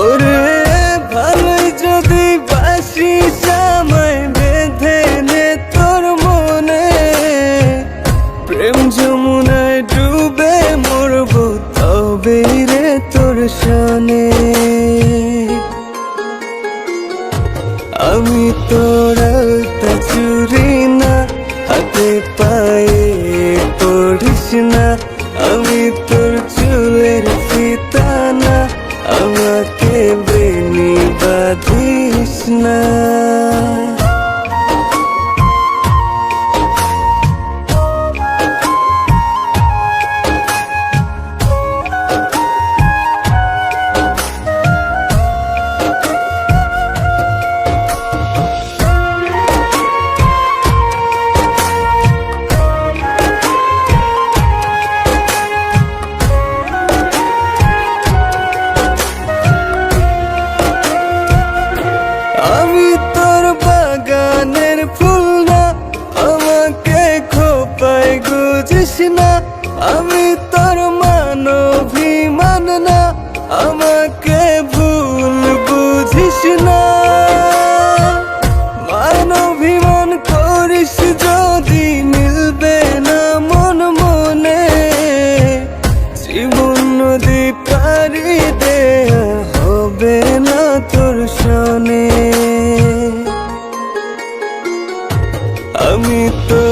ওরে ভালোই যদি বাসিস আমায় বেঁধে নে মনে, প্রেম যমুনায় ডুবে মরব তবে রে তোর আমি তোর চুরি না, হাতে পায়ে পড়িস না, আমি তোর বাঁধিস না আমি তোর মানভিমান না, আমাকে ভুল বুঝিস না। মানভিমান করিস যদি মিলবে না মন মনে, জীবন নদী পারি দেয়া হবে না তোর শোনে। আমি তোর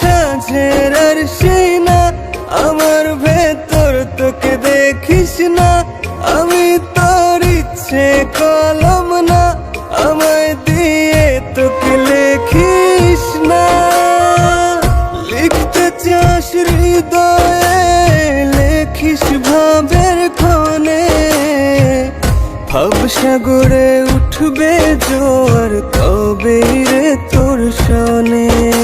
সাজের আর না। আমার ভেতর তোকে দেখিস না। আমি তোর ইচ্ছে কলম না। আমায় দিয়ে তোকে লেখিস না। লিখতে চাস হৃদয়ে, লেখিস ভাবের ক্ষণে ভাবসাগরে উঠবে জোয়ার কবে রে তোর শোনে।